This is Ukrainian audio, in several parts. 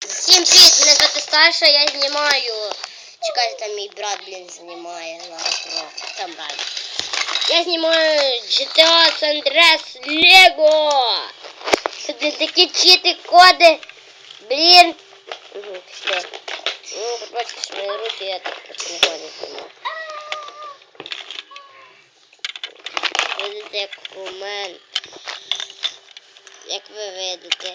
Всім привіт, мене звати Саша, я знімаю. Чекайте, там мій брат, блін, знімає GoPro. Там брат. Я знімаю GTA San Andreas Lego. Блін, такі чити коди. Блін. Угу, пішли. Ну, побачите, що мої руки, я так просто не годен. Видите, як у мене. Як ви видите.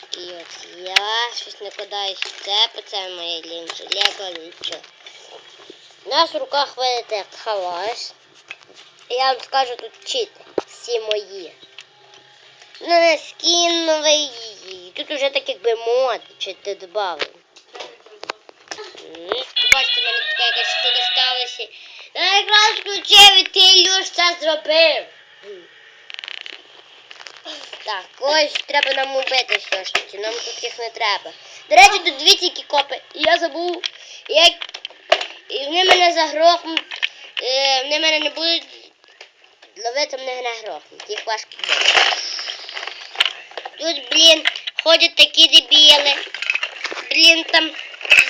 Такий от я. Щось накладаюсь в це, бо це моє лінче. Лего нічого. У нас в руках видите халаш. Я вам скажу тут чити. Всі мої. Ну не скін новий. Тут уже так якби мод чити додали. Бачите, в мене така якась штука сталася. Я якраз включив і ти Ілюш це зробив. Так, ось треба нам убити все ж таки, нам тут їх не треба. До речі, тут дві тільки копи. І я забув, як. І вони мене загрохнуть. Е, вони мене не будуть ловити, мене не грохнуть. Їх важко буде. Тут, блін, ходять такі дебіли. Блін, там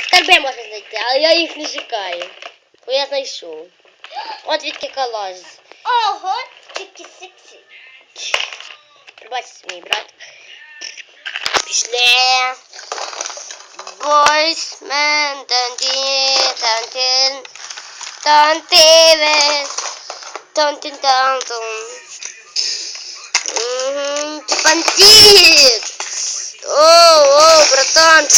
скарби можна знайти, але я їх не шукаю. Бо я знайшов. От відки колос. Ого, тільки сексі. Пробачте, мій брат. Пішли. Бойсмен, танті, тантін, тантивес, тантін, тантун. Мгм, Ти бандит! О, о, братан!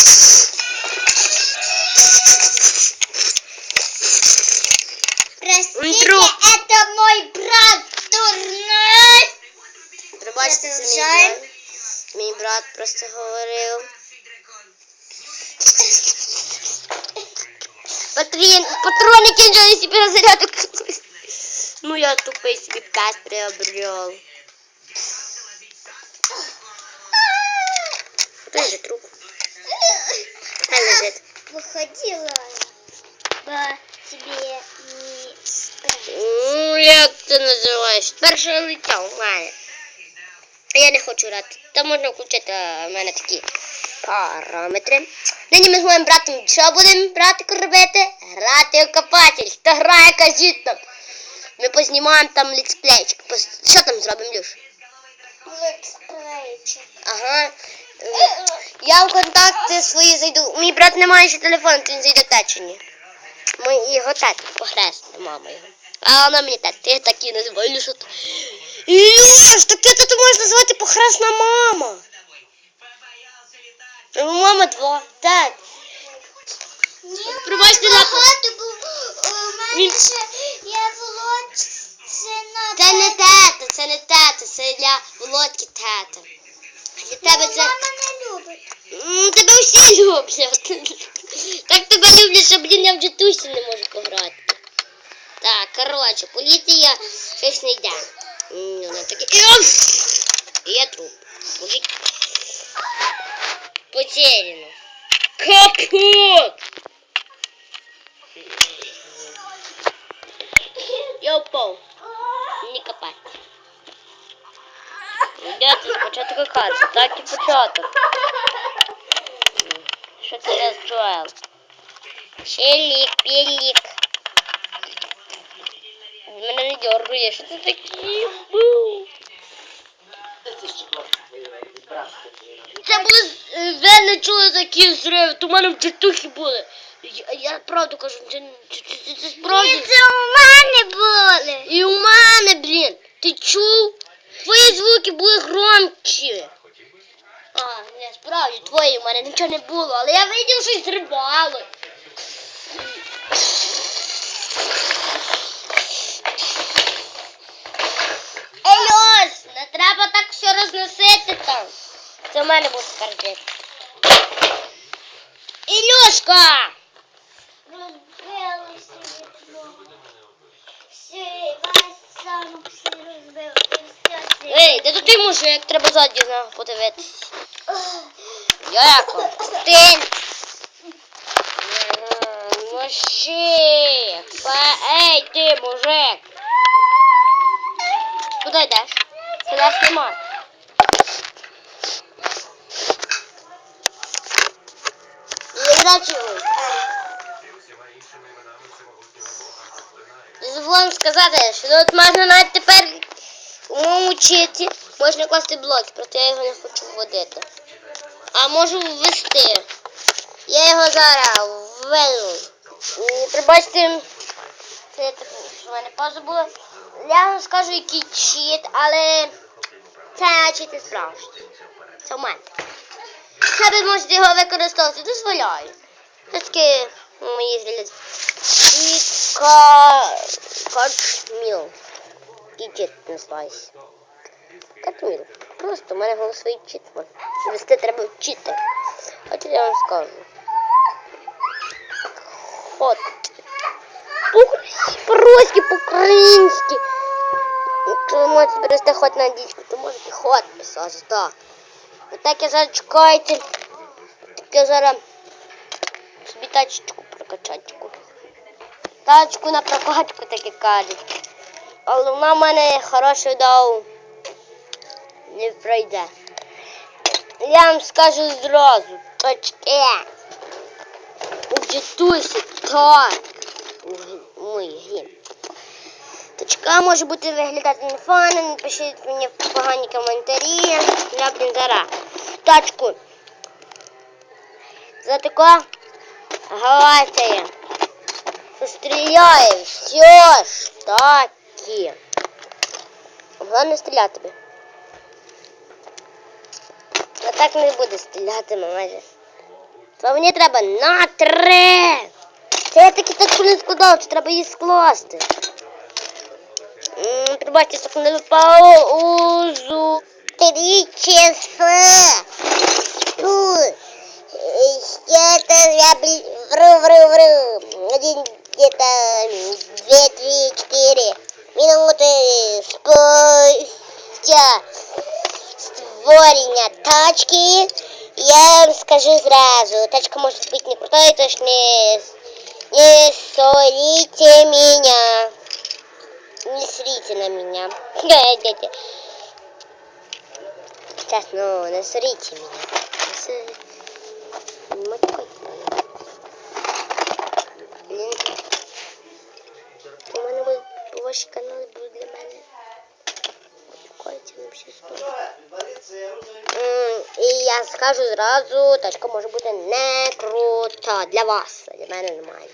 Мій брат просто говорив. Патрін, патрони кінчились і перезарядок. Ну я тупий собі пес приобрел. Той же труп. Хай лежить. Выходила по тебе не спрятать. Ну, як це називаєш? Перше лиття у мене. А Я не хочу грати. Там можна включити а, в мене такі параметри. Нині ми з моїм братом що будемо братику робити? Грати у копатель. Хто грає, кажіть нам. Ми познімаємо там летсплейчик. Поз- Що там зробимо, Люш? Летсплейчик. Ага. Я в контакти свої зайду. Мій брат не має ще телефону, то він зайде течені. Ми його тет похресна, мама його. А вона мені тет, ти так її називаю, Ілюш. от- Ілюш, таке тут можна назвати похресна мама. Ну, Мама два. Ні, Пробачте, мене Він- ще володь. Це не тета, це не тета, це для Володьки тета. Для тебе це. Мама не любить. Тебе всі люблять. Так тебе люблять, що, блін, я в джетусі не можу пограти. Так, коротше, поліція щось не йде. М, Вона таке. І оп! І я труп. Мужик. Потеряно. Капут! Я упав. Не копать. Де це спочатку карти, так і початок. Що це за Джоел? Челік, пелік. Мене не дергає, що це був? Це були ви не чули такі зриви, то в мене в джетухи були. Я, я правду кажу, це, це, це, це справді. Це у мене були. І у мене, блін, ти чув? Твої звуки були громчі. А, не, справді, твої у мене нічого не було, але я видів, що зривало. Це в мене був скарбник. Ілюшка! Розбилося вікно. Всі, весь замок всі розбив. І все це. Ей, де тут той мужик? Треба ззаді на нього подивитися. Дякую. Ти. Мужик. Ей, ти, мужик. Куди йдеш? Це нас нема. Прокачуй. Забула сказати, що тут можна навіть тепер у можна класти блоки, проте я його не хочу вводити. А можу ввести. Я його зараз введу. І Пробачте, це в мене пауза була. Я вам скажу, який чит, але це чит не справжній. Це в мене. Ви можете його використовувати, дозволяю. Це таке мої зліт. Чітка качміл. І чит називається. Качміл. Просто в мене голосовий чит. Вести треба вчити. Хоча я вам скажу. Хот. По-русски, по-українськи. Якщо ви можете перевести ход на англійську, то можете ход писати, так. Отак я зараз чекайте. Так я зараз собі тачечку прокачачку. Тачку на прокачку, так і кажуть. Але вона в мене хороший дав. Не пройде. Я вам скажу зразу. Точке. У дідусі так. Мой гін. Точка може бути виглядати не файно, напишіть мені в погані коментарі. Я, блін, зараз тачку. За тако галатає. Стріляє, все ж таки. Головне стріляти. А так не буде стріляти майже. То мені треба на три. Це я таки так близько дав, що треба її скласти. Пробачте, секунду паузу. Три часа. Фу. Вру, вру, вру. Один, где-то две, три, четыре минуты спустя створення тачки. Я вам скажу зразу, тачка может быть не крутой, то есть не, не ссорите меня. Не срите на меня. Сейчас, ну, не срите меня. Не срите. Ваші канали будуть для мене. І я скажу зразу, тачка може бути не крута для вас, для мене немає.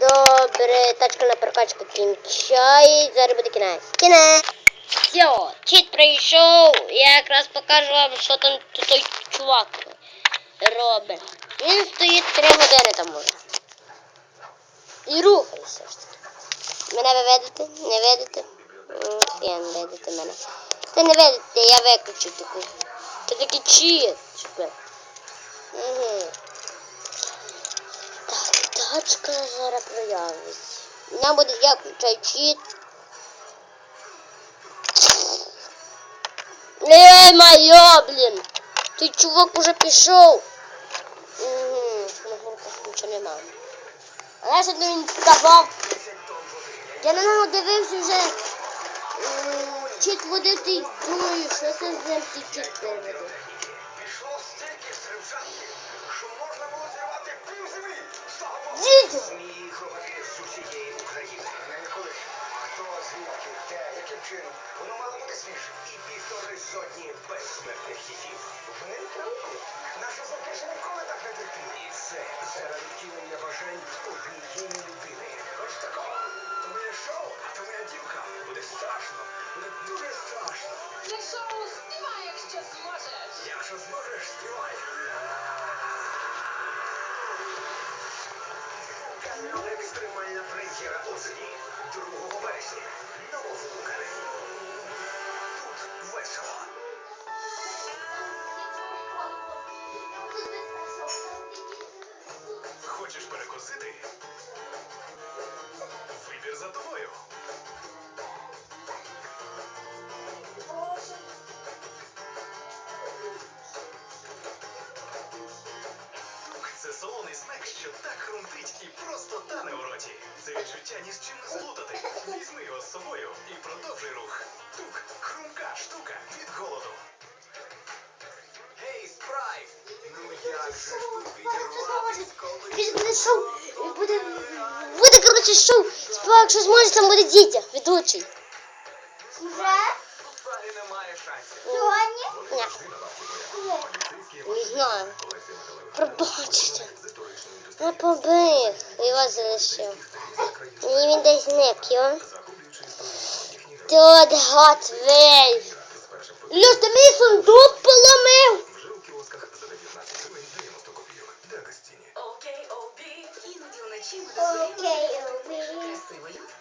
Добре, тачка на прокачку кінчає, зараз буде кінець. Кінець! Все, чит прийшов, я якраз покажу вам, що там той чувак робить. Він стоїть три години там може. І рухається ж таки. Мене ви видите? Не видите? Я не видите мене. Це не видите, я виключу таку. Це такий чит. Угу. Так, тачка зараз проявиться. Нам буде я включаю чит. Не моє, блін. Той чувак уже пішов. Угу, на горках нічого. А я сьогодні він вставав. Я на нього дивився вже. м, Чит водив і думаю, що це з ним ті чит. Пішло стільки стрибжанки, що можна було зірвати пів землі. Мало бути свіже. І півтори сотні безсмертних хітів. Вони не травили. Наші записи ніколи так не терпіли. І це заради втілення бажань однієї людини. Ось такого. Шоу, а то моя дівка. Буде страшно. Буде дуже страшно. Це шоу «Співай, якщо зможеш». Якщо зможеш, співай. Канал Екстремальна прем'єра осені 2 вересня. Новозвукане. Тут весело. смак, що так хрумтить і просто тане у роті. Це відчуття ні з чим не сплутати. Візьми його з собою і продовжуй рух. Тук хрумка штука від голоду. Гей, спрайт! Ну як же ж тут відірвати? якщо зможе. Він буде шоу, буде, буде, коротше, шоу. Співак, якщо зможе, там буде дітя, ведучий. Вже? Далі немає шансів. Сьогодні? Ні. Не знаю. Пробачте. Я побив і вас залишив. І він десь зник, йо. Тут готвей. Люш, ти мій сундук поламив. Вже у кіосках за 19 гривень 90 копійок. Де гостині? Окей, обі. Іноді вночі ми Окей.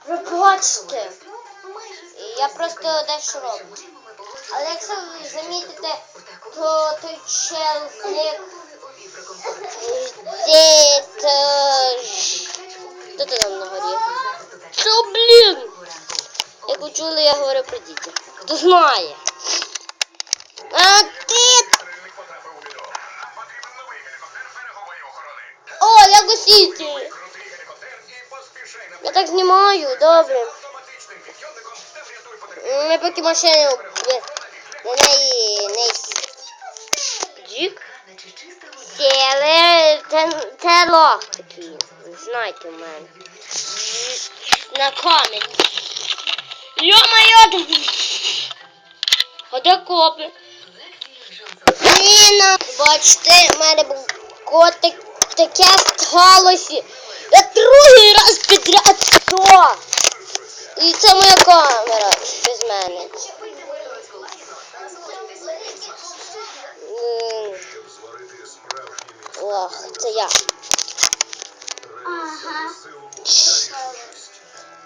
Пробачте. Я просто дещо роблю. Але якщо ви замітите, то той чел зник. Комфорт. Хто ти там на горі? Що, блін? Як ви я говорю про дітей. Хто знає? А ти... О, я гаситель. Крутий гелікоптер і поспішай на Я так знімаю, добре. Ми поки машину на неї не Сіли, це, це лох такий. Знаєте в мене. На камінь. Йо-моє! Де копи? Ніна, бачите, в мене був котик, таке сталося. Я другий раз підряд що? І це моя камера без мене. Ох, це я. Ага.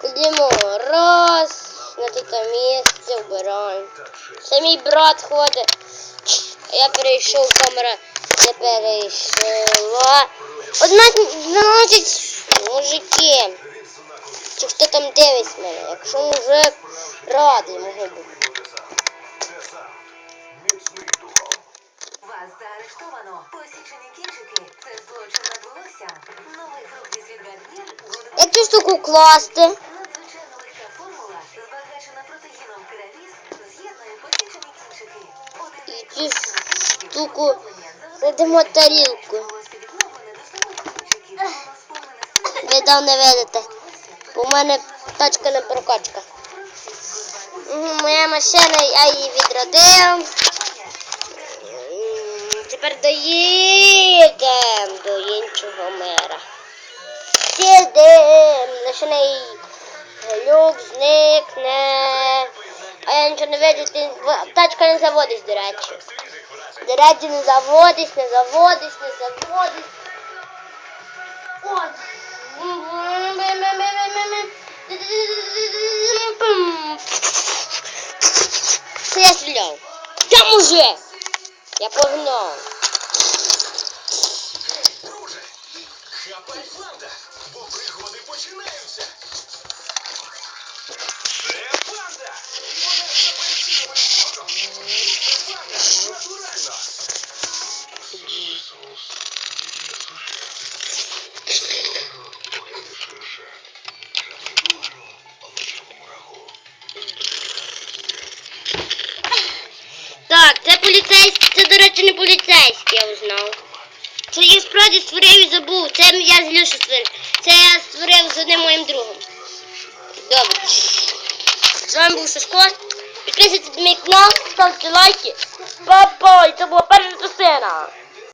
Ходімо, раз, на те місце вбираємо. Це мій брат ходить. Я перейшов, камера не перейшла. Одна, значить, мужики. Чи хто там дивиться мене? Якщо мужик радий може бути. Вас заарештовано. Посічені кінчики. Це злочин над волоссям. Новий фрукт від Гарнір. Як цю штуку класти? Надзвичайно легка формула, збагачена протеїном кераміз, з'єднує посічені кінчики. І цю штуку кладемо тарілку. Ви там не видите. волосся. Бо в мене тачка не прокачка. Моя машина, я її відродив. Тепер доїдемо до іншого. Сідем, начиний люк зникне. А я нічого не видю, ти- тачка не заводись, до речі. До речі, не заводись, не заводись, не заводись. От. Це я стріляв. Я мужик. Я погнав. Поліцейський, я узнав. Це я справді створив і забув. Це я з Люші створив. Це я створив з одним моїм другом. Добре. З вами був Сашко. Підписуйтесь на мій канал, ставте лайки. Па-па! І це була перша частина.